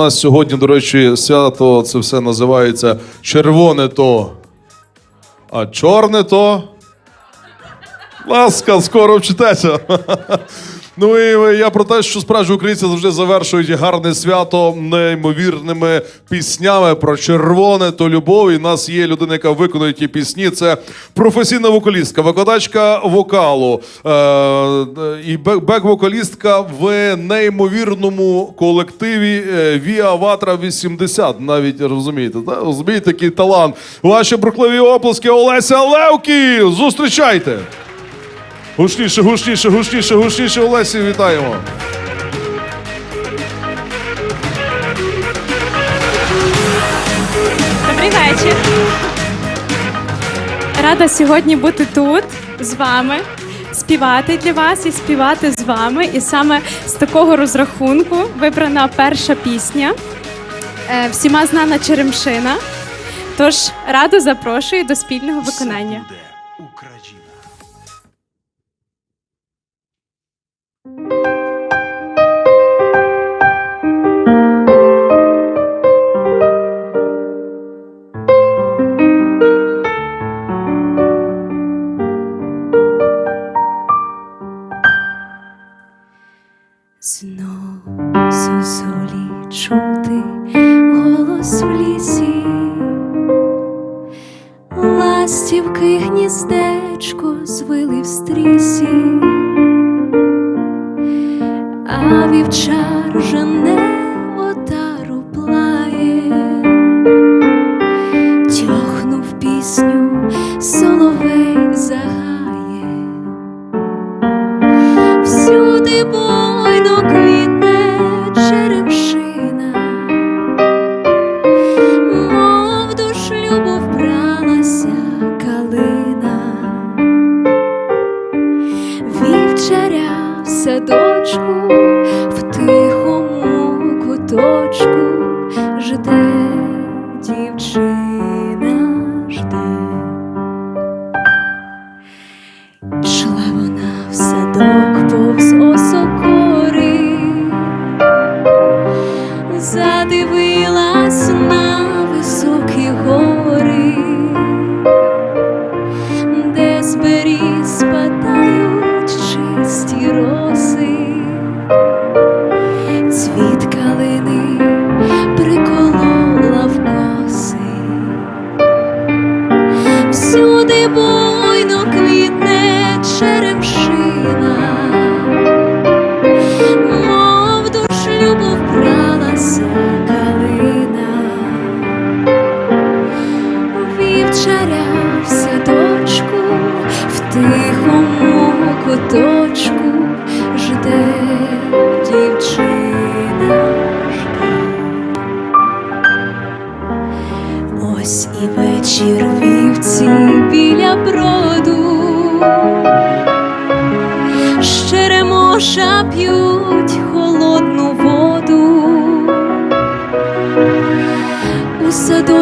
У нас сьогодні, до речі, свято це все називається червоне то, а чорне то. Ласка, скоро вчитеся. Ну і я про те, що справжні українці завжди завершують гарне свято неймовірними піснями про червоне то любов. І в нас є людина, яка виконує ті пісні. Це професійна вокалістка, викладачка вокалу е- і бек- бек-вокалістка в неймовірному колективі е, Віа Ватра 80. Навіть розумієте, так? розумієте, такий талант. Ваші брухливі оплески Олеся Левкі! Зустрічайте! Гучніше, гучніше, гучніше, гучніше, Олесі, вітаємо. Добрий вечір. Рада сьогодні бути тут з вами, співати для вас і співати з вами. І саме з такого розрахунку вибрана перша пісня, е, всіма знана Черемшина. Тож радо запрошую до спільного виконання. Вівчар жене 是。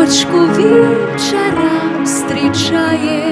Садочку вівчара зустрічає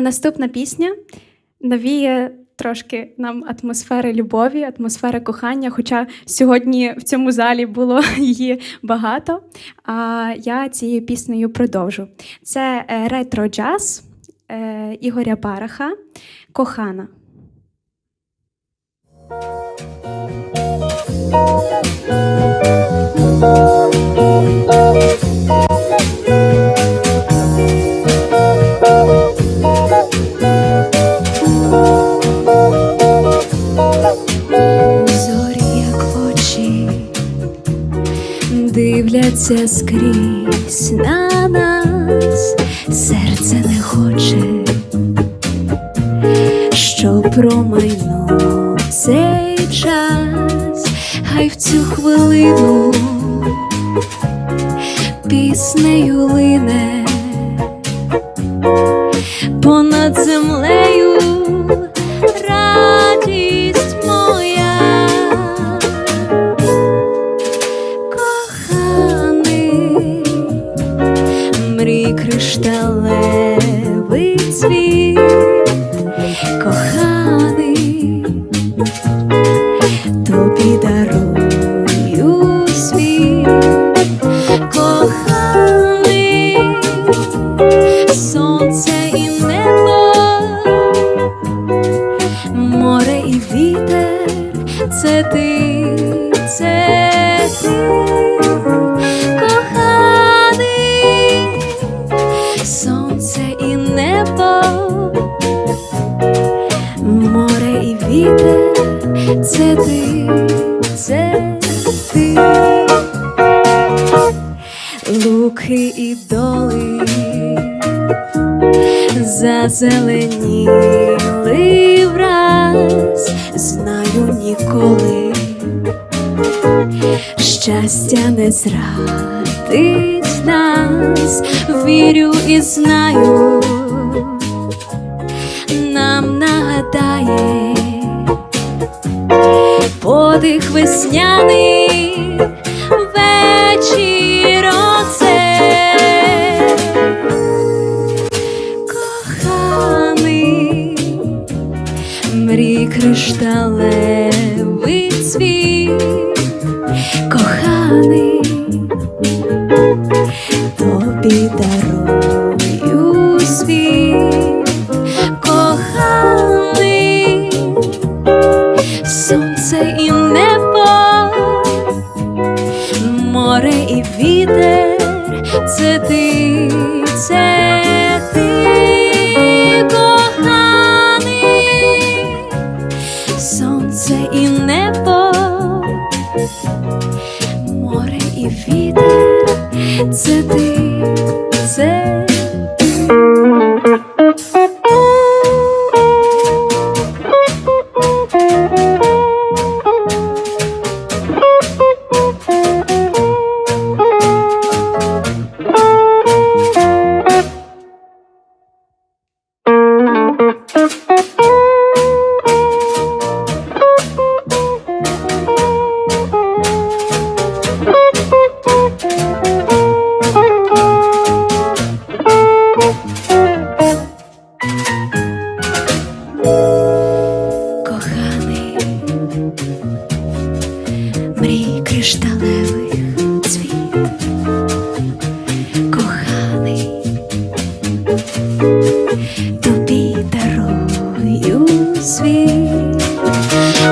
Наступна пісня навіє трошки нам атмосфери любові, атмосфери кохання. Хоча сьогодні в цьому залі було її багато. А я цією піснею продовжу. Це е, ретро-джаз е, Ігоря Бараха Кохана. Thank дивиться скрізь на нас, серце не хоче, що промайнув цей час, хай в цю хвилину піснею лине кришталевий цвіт, це ти, це ти. Луки і доли зазеленіли враз, знаю ніколи, щастя не зрадить подих весняний море і вітер, це ти, це світ,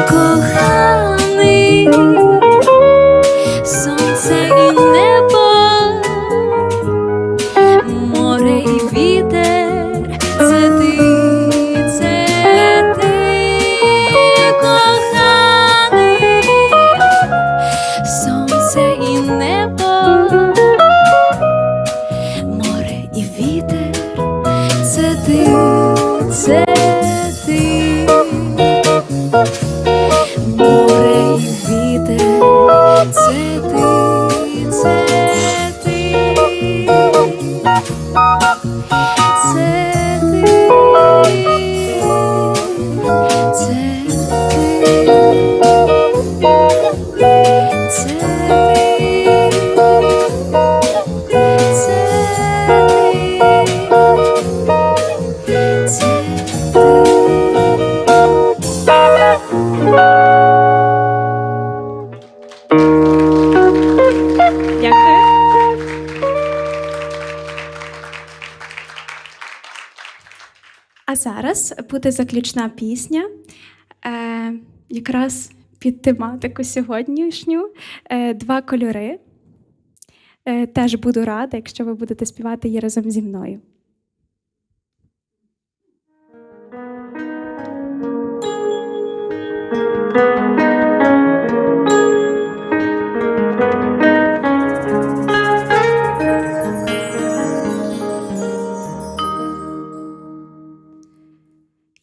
коханий, А зараз буде заключна пісня, е, якраз під тематику сьогоднішню. Е, два кольори. Е, теж буду рада, якщо ви будете співати її разом зі мною.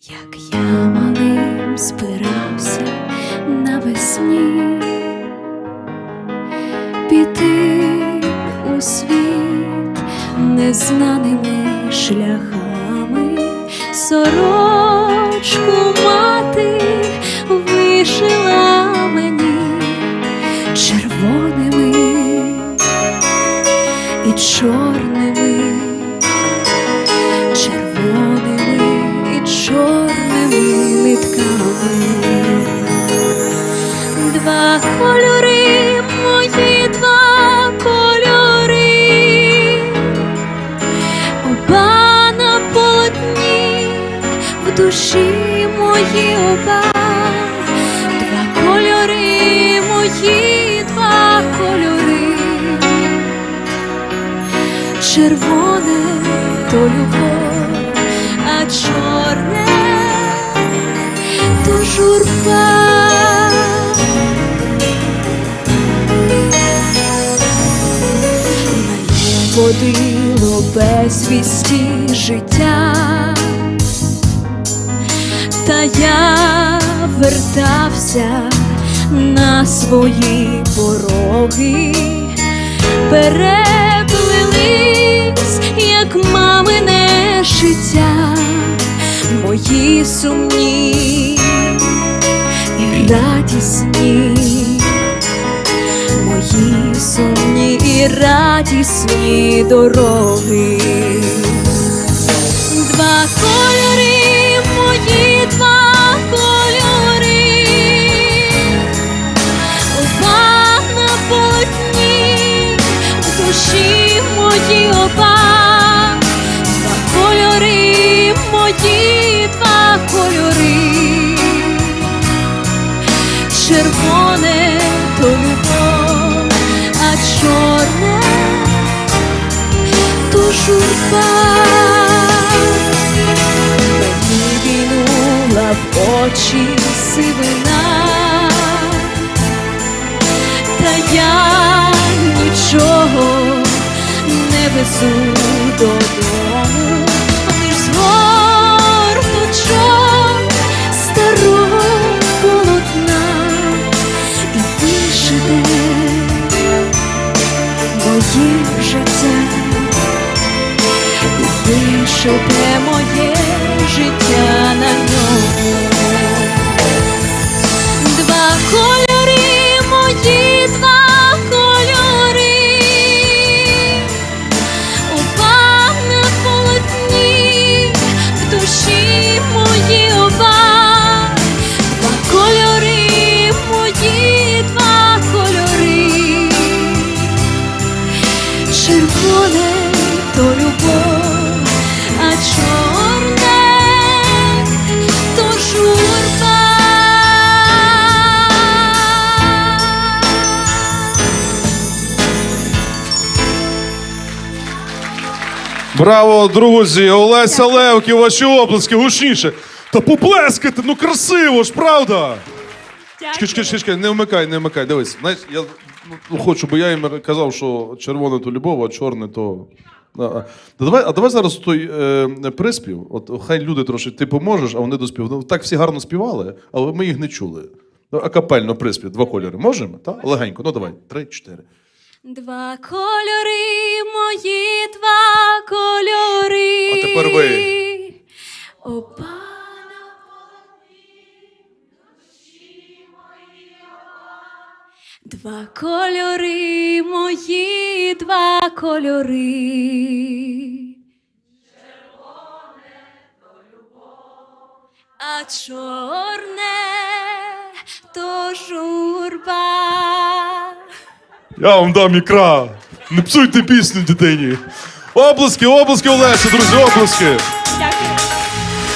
Як я малим спирався навесні піти у світ незнаними шляхами сорочку мав. Кольори, мої два кольори, оба на полотні, в душі мої оба, кольори, мої два кольори, червоне то любов, а чорне то журба. Водило безвісті життя, та я вертався на свої пороги, переплились, як мамине життя, мої сумні і радісні мої сумні і радісні дороги. Два журба. Мені війнула в очі сивина, та я нічого не везу додому, вишите моє життя Браво, друзі! Олеся Левки, ваші оплески, гучніше. Та поплескайте, ну красиво ж, правда? Чекай, чекай, чекай, не вмикай, не вмикай. Дивись, знаєш, я ну, хочу, бо я їм казав, що червоне то любов, а чорне то. А, а. Давай, а давай зараз той е, приспів. От хай люди трошки ти поможеш, а вони доспівають. Ну, так всі гарно співали, але ми їх не чули. Ну, акапельно приспів, два кольори. Можемо? Так? Легенько. Ну давай, три, чотири. Два кольори, мої два кольори. А тепер ви. Опа. Два кольори, мої два кольори. Червоне то любов, А чорне то журба. Я вам дам ікра. Не псуйте пісню дитині. Оплески, оплески, Олеся, друзі, оплески.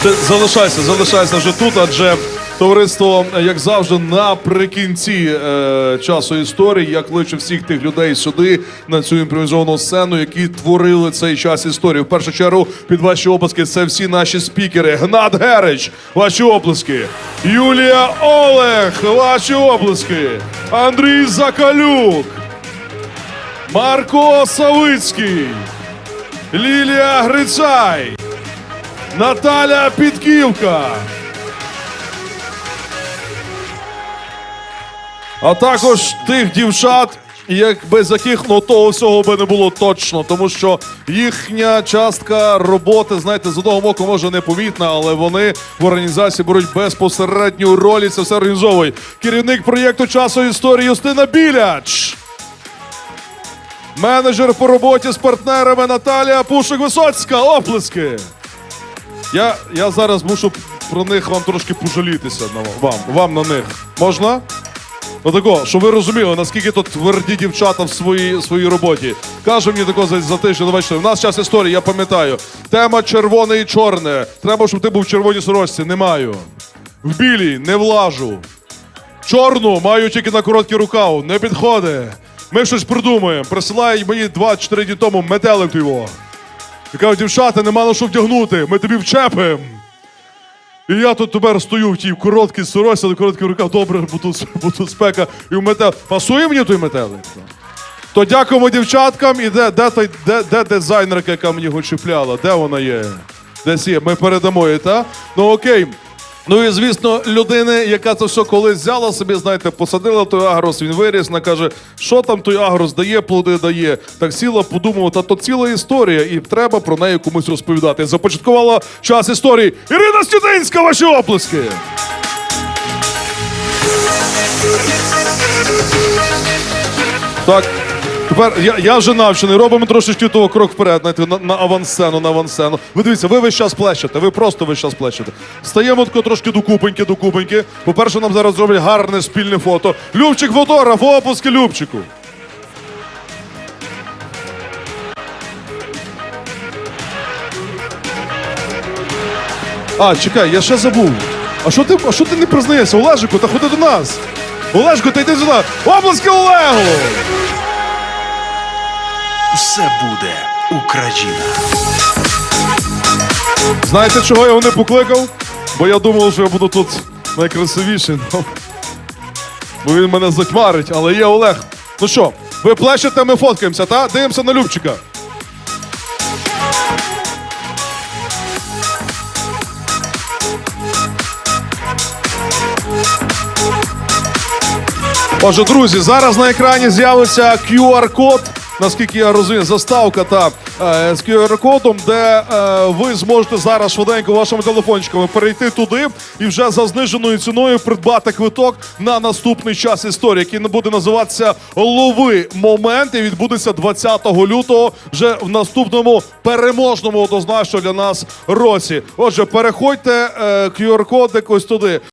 Ти залишайся, залишайся вже тут, адже товариство, як завжди, наприкінці е, часу історії. Я кличу всіх тих людей сюди, на цю імпровізовану сцену, які творили цей час історії. В першу чергу під ваші оплески це всі наші спікери. Гнат Герич, ваші оплески. Юлія Олег, ваші оплески. Андрій Закалюк. Марко Савицький. Лілія Грицай. Наталя Підківка. А також тих дівчат, як без яких ну того всього би не було точно, тому що їхня частка роботи, знаєте, з одного боку може непомітна, але вони в організації беруть безпосередню роль і це все організовують. Керівник проєкту часу історії Юстина Біляч. Менеджер по роботі з партнерами Наталія Пушик Висоцька. Оплески. Я, я зараз мушу про них вам трошки пожалітися на вам, вам на них. Можна? Отако, щоб ви розуміли, наскільки тут тверді дівчата в своїй, своїй роботі. Каже мені тако за, за тиждень, ну, бачите, в нас час історії, я пам'ятаю. Тема червоне і чорне. Треба, щоб ти був в червоній сорочці. Не маю. В білій не влажу. Чорну маю тільки на короткий рукав, не підходить. Ми щось придумаємо. Присилають мені 2-4 дні тому метелик його. І кажуть, дівчата, нема на що вдягнути, ми тобі вчепимо. І я тут тепер стою в тій короткій сорочці, на короткий рукав, добре, бо тут, бо тут спека. І в метел. Пасує мені той метелик? То дякуємо дівчаткам. І де, де, той, де, де дизайнерка, яка мені його чіпляла? Де вона є? Десь є. Ми передамо її, так? Ну окей. Ну і звісно, людини, яка це все колись взяла собі, знаєте, посадила той агрос, він виріс, вона каже, що там той агрос дає, плоди дає. Так сіла, подумала, та то ціла історія, і треба про неї комусь розповідати. Започаткувала час історії. Ірина Стюдинська, ваші оплески! Так, тепер я, я вже навчений. Робимо трошечки того крок вперед, знаєте, на, на авансцену, на авансцену. Ви дивіться, ви весь час плещете, ви просто весь час плещете. Стаємо тако трошки до купеньки, до купеньки. По-перше, нам зараз зроблять гарне спільне фото. Любчик фотограф, опуски Любчику. А, чекай, я ще забув. А що ти, а що ти не признаєшся? Олежику, та ходи до нас. Олежику, та йди сюди. Обласки Олегу! Все буде Україна. Знаєте, чого я його не покликав? Бо я думав, що я буду тут найкрасивіший. Ну, бо він мене затьмарить, але є Олег. Ну що, ви плещете, ми фоткаємося, та? Дивимося на Любчика. Отже, друзі, зараз на екрані з'явиться QR-код. Наскільки я розумію, заставка та е, з QR-кодом, де е, ви зможете зараз швиденько вашими телефончиками перейти туди і вже за зниженою ціною придбати квиток на наступний час історії, який буде називатися Лови момент і відбудеться 20 лютого вже в наступному переможному однозначно для нас році. Отже, переходьте е, QR-кодик ось туди.